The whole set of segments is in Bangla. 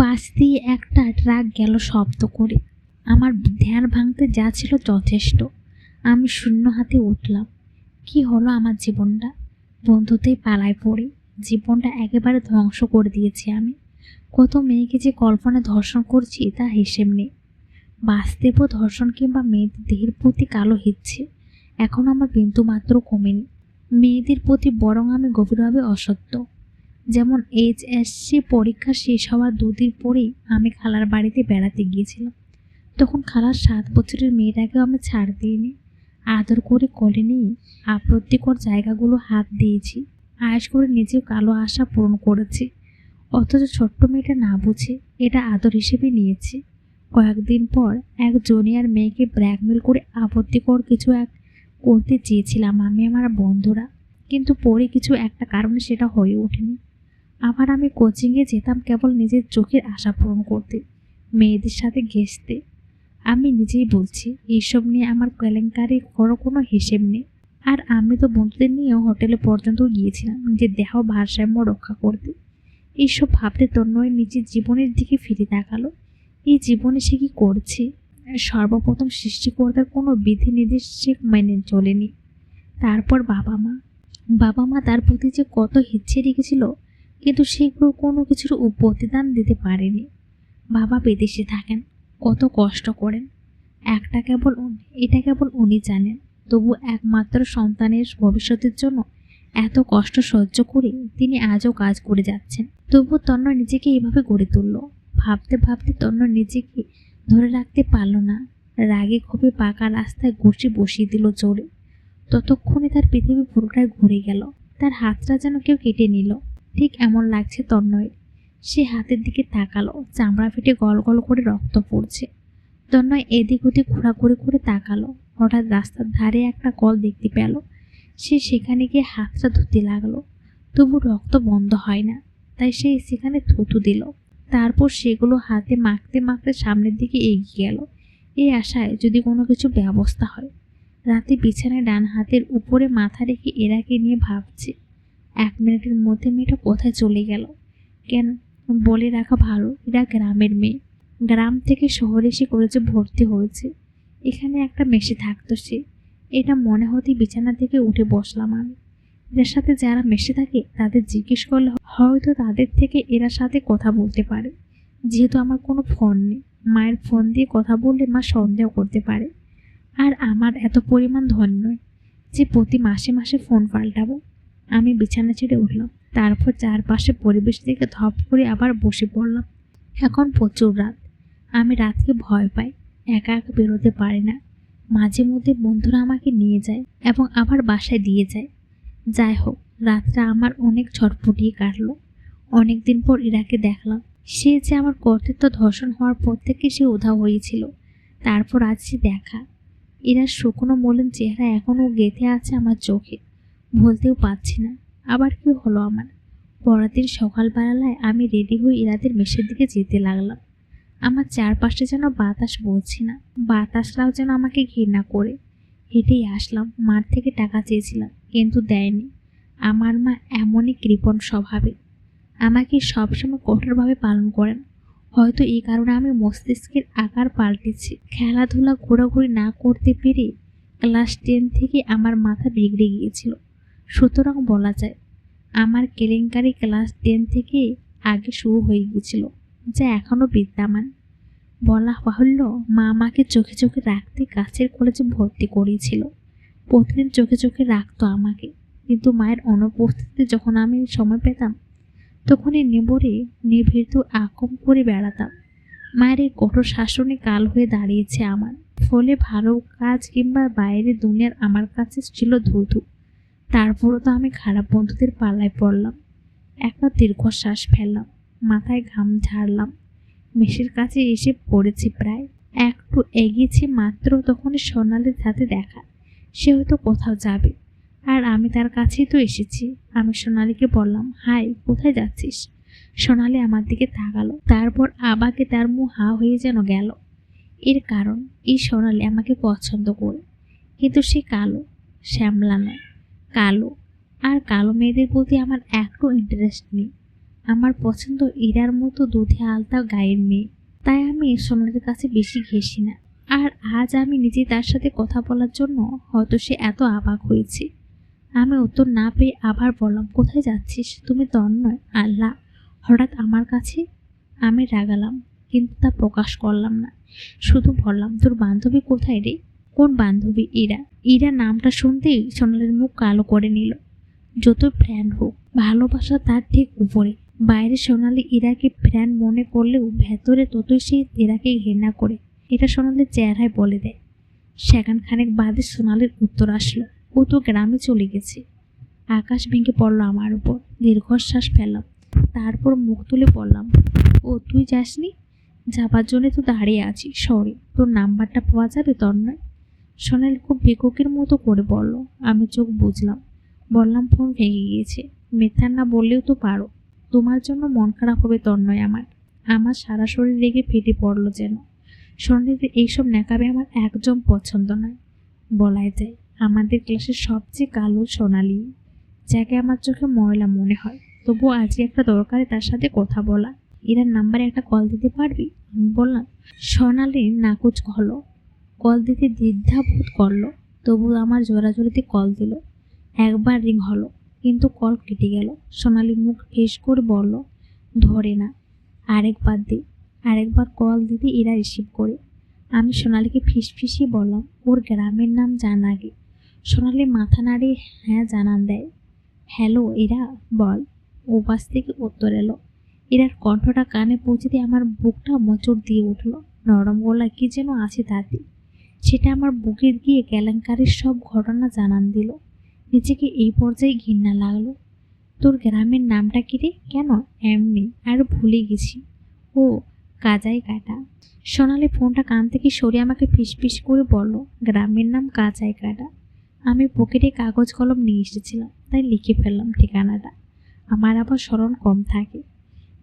পাশ দিয়ে একটা ট্রাক গেল শব্দ করে। আমার ধ্যান ভাঙতে যা ছিল যথেষ্ট। আমি শূন্য হাতে উঠলাম। কি হলো আমার জীবনটা? বন্ধুতেই পালায় পড়ে। জীবনটা একেবারে ধ্বংস করে দিয়েছি আমি। কত মেয়েকে যে কল্পনা ধর্ষণ করছি তা হিসেব নেই। বাস্তব ধর্ষণ কিংবা মেয়েদের দেহের প্রতি কালো হিচ্ছে, এখন আমার বিন্দু মাত্র কমেনি। মেয়েদের প্রতি বরং আমি গভীরভাবে অসত্য। যেমন এইচএসসি পরীক্ষা শেষ হওয়ার দুদিন পরেই আমি খালার বাড়িতে বেড়াতে গিয়েছিলাম। তখন খালার সাত বছরের মেয়েটাকেও আমি ছাড় দিইনি। আদর করে কোলে নিয়ে আপত্তিকর জায়গাগুলো হাত দিয়েছি। আয়েস করে নিজেও কালো আশা পূরণ করেছি। অথচ ছোট্ট মেয়েটা না বুঝে এটা আদর হিসেবে নিয়েছি। কয়েকদিন পর এক জুনিয়র মেয়েকে ব্ল্যাকমেল করে আপত্তিকর কিছু এক করতে চেয়েছিলাম আমি আমার বন্ধুরা। কিন্তু পরে কিছু একটা কারণে সেটা হয়ে ওঠেনি। আবার আমি কোচিংয়ে যেতাম কেবল নিজের চোখের আশা পূরণ করতে, মেয়েদের সাথে ঘেঁষতে। আমি নিজেই বলছি, এইসব নিয়ে আমার কেলেঙ্কারি কোনো কোনো হিসেব নেই। আর আমি তো বন্ধুদের নিয়েও হোটেলে পর্যন্ত গিয়েছিলাম, নিজের দেহ ভারসাম্য রক্ষা করতে। এইসব ভাবতে তন্ময় নিজের জীবনের দিকে ফিরে তাকালো। এই জীবনে সে কি করছে? সর্বপ্রথম সৃষ্টিকর্তার কোনো বিধি সে মেনে চলেনি। তারপর বাবা মা বাবা মা তার প্রতি যে কত ইচ্ছে রেখেছিল কিন্তু সেগুলো কোনো কিছুর প্রতিদান দিতে পারেনি। বাবা বিদেশে থাকেন, কত কষ্ট করেন। একটা কেবল উনি, এটা কেবল উনি জানেন। তবু একমাত্র সন্তানের ভবিষ্যতের জন্য এত কষ্ট সহ্য করে তিনি আজও কাজ করে যাচ্ছেন। তবু তন্ন নিজেকে এইভাবে গড়ে তুলল। ভাবতে ভাবতে তন্ন নিজেকে ধরে রাখতে পারল না। রাগে ক্ষোভে পাকা রাস্তায় ঘুষি বসিয়ে দিল জোরে। ততক্ষণে তার পৃথিবী পুরোটাই ঘুরে গেল। তার হাতটা যেন কেউ কেটে নিল। ঠিক এমন লাগছে তন্ময়ের। সে হাতের দিকে তাকালো, চামড়া ফেটে গল গল করে রক্ত পড়ছে। তন্ময় এদিক ওদিক ঘোরাঘুরি করে তাকালো, হঠাৎ রাস্তার ধারে একটা কল দেখতে পেল। সে সেখানে গিয়ে হাতটা ধুতে লাগল। তবু রক্ত বন্ধ হয় না, তাই সে সেখানে থুতু দিল। তারপর সেগুলো হাতে মাখতে মাখতে সামনের দিকে এগিয়ে গেল। এই আশায় যদি কোনো কিছু ব্যবস্থা হয়। রাতে বিছানায় ডান হাতের উপরে মাথা রেখে এরাকে নিয়ে ভাবছে। এক মিনিটের মধ্যে মেয়েটা কোথায় চলে গেল? কেন? বলে রাখা ভালো। এরা গ্রামের মেয়ে। গ্রাম থেকে শহরে এসে কলেজে ভর্তি হয়েছে। এখানে একটা মেশে থাকতো সে। এটা মনে হতেই বিছানা থেকে উঠে বসলাম আমি। এদের সাথে যারা মেশে থাকে, তাদের জিজ্ঞেস করলে হয়তো তাদের থেকে এরা সাথে কথা বলতে পারে। যেহেতু আমার কোনো ফোন নেই। মায়ের ফোন দিয়ে কথা বললে মা সন্দেহ করতে পারে। আর আমার এত পরিমাণ ধন নয় যে প্রতি মাসে মাসে ফোন পাল্টাবো। আমি বিছানা ছেড়ে উঠলাম। তারপর চারপাশে পরিবেশ দেখে ধপ করে আবার বসে পড়লাম। এখন প্রচুর রাত। আমি রাতকে ভয় পাই, একা একা বেরোতে পারি না। মাঝে মধ্যে বন্ধুরা আমাকে নিয়ে যায় এবং আবার বাসায় দিয়ে যায়। যাই হোক, রাতটা আমার অনেক ছটফটিয়ে কাটলো। অনেক দিন পর ইরাকে দেখলাম। সে যে আমার কর্তৃত্ব ধর্ষণ হওয়ার পর থেকে সে উধাও হয়েছিল। তারপর আজ সে দেখা। এরা শুকনো মলিন চেহারা এখনও গেঁথে আছে আমার চোখে। বলতেও পারছি না। আবার কি হলো আমার? পরের দিন সকালবেলায় আমি রেডি হয়ে ইরাদের মেসের দিকে যেতে লাগলাম। আমার চারপাশে যেন বাতাস বলছি না। বাতাসরাও যেন আমাকে ঘৃণা করে। হেঁটেই আসলাম, মার থেকে টাকা চেয়েছিলাম, কিন্তু দেয়নি। আমার মা এমনই কৃপণ স্বভাবে আমাকে সবসময় কঠোরভাবে পালন করেন। হয়তো এই কারণে আমি মস্তিষ্কের আকার পাল্টেছি। খেলাধুলা ঘোরাঘুরি না করতে পেরে ক্লাস টেন থেকে আমার মাথা বিগড়ে গিয়েছিল। সুতরাং বলা যায়, আমার কেলেঙ্কারি ক্লাস টেন থেকে আগে শুরু হয়ে গিয়েছিল, যা এখনও বিদ্যমান। বলা বাহুল্য, মা আমাকে চোখে চোখে রাখতে কাছের কলেজে ভর্তি করিয়েছিল। প্রতিদিন চোখে চোখে রাখতো আমাকে, কিন্তু মায়ের অনুপস্থিতিতে যখন আমি সময় পেতাম, তখনই নেবরে নিভৃত আকম করে বেড়াতাম। মায়ের এই কঠোর শাসনে কাল হয়ে দাঁড়িয়েছে আমার। ফলে ভালো কাজ কিংবা বাইরের দুনিয়ার আমার কাছে ছিল ধুধু। তারপরও তো আমি খারাপ বন্ধুদের পাল্লায় পড়লাম। একটা দীর্ঘশ্বাস ফেললাম, মাথায় ঘাম ঝাড়লাম। মেসের কাছে এসে পড়েছি প্রায়। একটু এগিয়েছি মাত্র তখন সোনালির সাথে দেখা। সে হয়তো কোথাও যাবে। আর আমি তার কাছেই তো এসেছি। আমি সোনালিকে বললাম, হাই, কোথায় যাচ্ছিস? সোনালি আমার দিকে তাকালো। তারপর আবাকে তার মুখ হা হয়ে যেন গেল। এর কারণ এই সোনালি আমাকে পছন্দ করে। কিন্তু সে কালো, শ্যামলা নয়। কালো। আর কালো মেয়েদের প্রতি আমার একটু ইন্টারেস্ট নেই। আমার পছন্দ ইরার মতো দুধে আলতা গায়ের মেয়ে। তাই আমি সোনালির কাছে বেশি ঘেসি না। আর আজ আমি নিজে তার সাথে কথা বলার জন্য হয়তো সে এত অবাক হয়েছে। আমি উত্তর না পেয়ে আবার বললাম, কোথায় যাচ্ছিস? তুমি তন্ময় আল্লাহ, হঠাৎ আমার কাছে? আমি রাগালাম, কিন্তু তা প্রকাশ করলাম না। শুধু বললাম, তোর বান্ধবী কোথায় রে? কোন বান্ধবী ইরা? ইরা নামটা শুনতেই সোনালের মুখ কালো করে নিল। যত ফ্রেন্ড হোক, ভালোবাসা তার ঠিক উপরে। বাইরে সোনালি ইরাকে ফ্রেন্ড মনে করলেও ভেতরে ততই সে ইরাকে ঘৃণা করে। এটা সোনালির চেহারায় বলে দেয়। সেখান খানেক বাদে সোনালির উত্তর আসলো। ও তো গ্রামে চলে গেছে। আকাশ ভেঙে পড়ল আমার উপর। দীর্ঘশ্বাস ফেললাম। তারপর মুখ তুলে পড়লাম ও, তুই যাসনি? যাবার জন্য তো দাঁড়িয়ে আছি। সরি, তোর নাম্বারটা পাওয়া যাবে তন্ময় সোনালি খুব বেকুকের মতো করে বলল, আমি চোখ বুঝলাম বললাম, ফোন ভেঙে গিয়েছে। মিথ্যা না বললেও তো পারো। তোমার জন্য মন খারাপ হবে তন্ময় আমার। আমার সারা শরীর রেগে ফেটে পড়ল যেন। সোনালির এইসব ন্যাকাবে আমার একদম পছন্দ নয়। বলাই যায়, আমাদের ক্লাসের সবচেয়ে কালো সোনালি, যাকে আমার চোখে ময়লা মনে হয়। তবুও আজকে একটা দরকারে তার সাথে কথা বলা। এরার নাম্বারে একটা কল দিতে পারবি? আমি বললাম সোনালির নাকুচ হলো কল দিতে দ্বিধাবোধ করল, তবু আমার জোরাজোরিতে কল দিল। একবার রিং হলো, কিন্তু কল কেটে গেল। সোনালি মুখ ফেস করে বলল, ধরে না আরেকবার দে। আরেকবার কল দিতে এরা রিসিভ করে। আমি সোনালিকে ফিস ফিসিয়ে বললাম, ওর গ্রামের নাম জানা আগে। সোনালি মাথা নাড়িয়ে হ্যাঁ জানান দেয়। হ্যালো, এরা, বল। ও পাশ থেকে উত্তর এলো, এরার কণ্ঠটা কানে পৌঁছতে আমার বুকটা মোচড় দিয়ে উঠল। নরম গলা কি যেন আছে তাতে। সেটা আমার বুকে গিয়ে কেলেঙ্কারির সব ঘটনা জানান দিল। নিজেকে এই পর্যায়ে ঘৃণা লাগল। তোর গ্রামের নামটা কি রে? কেন? এমনি, আর ভুলে গেছি। ও, কাজাই কাটা। সোনালি ফোনটা কান থেকে সরিয়ে আমাকে ফিসফিস করে বলল, গ্রামের নাম কাজাই কাটা। আমি পকেটে কাগজ কলম নিয়ে এসেছিলাম, তাই লিখে ফেললাম ঠিকানাটা। আমার আবার স্মরণ কম থাকে।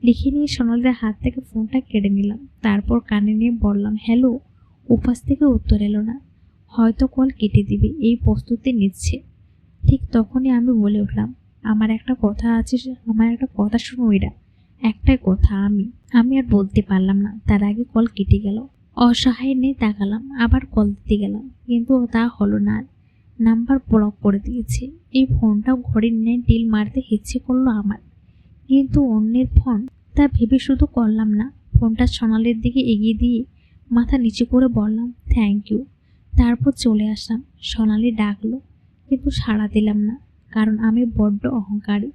লিখে নিয়ে সোনালির হাত থেকে ফোনটা কেড়ে নিলাম। তারপর কানে নিয়ে বললাম, হ্যালো উপাস থেকে উত্তর এলো না। হয়তো কল কেটে দিবে, এই প্রস্তুতি নিচ্ছে। ঠিক তখনই আমি বলে উঠলাম, আমার একটা কথা আছে, আমার একটা কথা শুনো এরা একটাই কথা, আমি। আমি আর বলতে পারলাম না, তার আগে কল কেটে গেল। অসহায় নেই তাকালাম, আবার কল দিতে গেলাম, কিন্তু তা হলো না। নাম্বার ব্লক করে দিয়েছে। এই ফোনটাও ঘড়ির নেই ডিল মারতে ইচ্ছে করল আমার। কিন্তু অন্যের ফোন, তা ভেবে শুধু করলাম না, ফোনটা সোনালের দিকে এগিয়ে দিয়ে মাথা নিচু করে বললাম থ্যাংক ইউ তারপর চলে আসলাম। সোনালি ডাকলো, কিন্তু সাড়া দিলাম না, কারণ আমি বড্ড অহংকারী।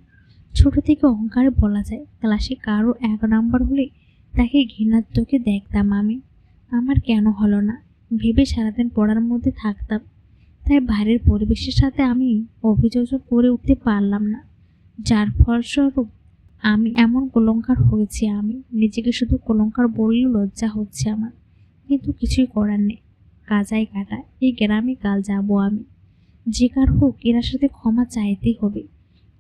ছোট থেকে অহংকারে বলা যায়, ক্লাসে কারও এক নাম্বার হলে তাকে ঘৃণার চোখে দেখতাম আমি। আমার কেন হলো না? ভেবে সারাদিন পড়ার মধ্যে থাকতাম। তাই বাইরের পরিবেশের সাথে আমি অভিযোজন করে উঠতে পারলাম না। যার ফলস্বরূপ আমি এমন কলঙ্কার হয়েছি আমি। নিজেকে শুধু কলঙ্কার বললেও লজ্জা হচ্ছে আমার। কিন্তু কিছুই করার নেই। কাজাই কাটা এই গ্রামে কাল যাব আমি। যে কার হোক এরার সাথে ক্ষমা চাইতেই হবে।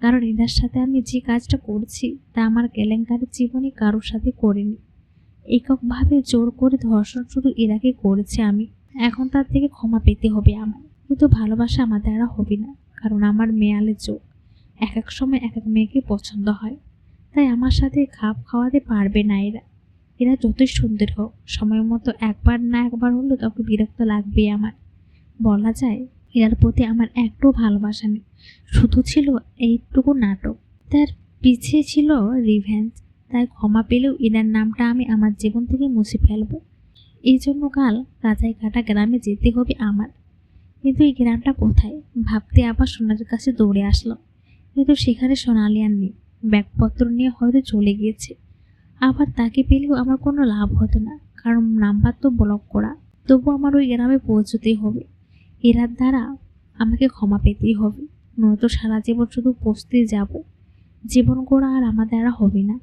কারণ এনার সাথে আমি যে কাজটা করছি, তা আমার কেলেঙ্কারের জীবনে কারোর সাথে করিনি। এককভাবে জোর করে ধর্ষণ শুধু এরাকে করেছি আমি। এখন তার থেকে ক্ষমা পেতে হবে আমার কিন্তু ভালোবাসা আমার দ্বারা হবে না, কারণ আমার মেয়ালে চোখ। এক এক সময় এক এক মেয়েকে পছন্দ হয়। তাই আমার সাথে খাপ খাওয়াতে পারবে না এরা। এরা যতই সুন্দর। হোক সময় মতো একবার না একবার হলেও তখন বিরক্ত লাগবেই আমার। বলা যায়, এরার প্রতি আমার একটু ভালোবাসা নেই। শুধু ছিল এইটুকু নাটক। তার পিছে ছিল রিভেঞ্জ তাই ক্ষমা পেলেও এনার নামটা আমি আমার জীবন থেকে মুছে ফেলব। এই জন্য কাল কাজাই কাটা গ্রামে যেতে হবে আমার। কিন্তু এই গ্রামটা কোথায়? ভাবতে আবার সোনালির কাছে দৌড়ে আসলো। কিন্তু সেখানে সোনালি আর নেই। ব্যাগপত্র নিয়ে হয়তো চলে গিয়েছে। আবার তাকে পেলেও আমার কোনো লাভ হতো না, কারণ নাম্বার তো ব্লক করা। তবু আমার ওই গ্রামে পৌঁছতেই হবে। এরার দ্বারা আমাকে ক্ষমা পেতেই হবে, নয়তো সারা জীবন শুধু পৌঁছতেই যাব। জীবন গড়া আর আমার দ্বারা হবে না।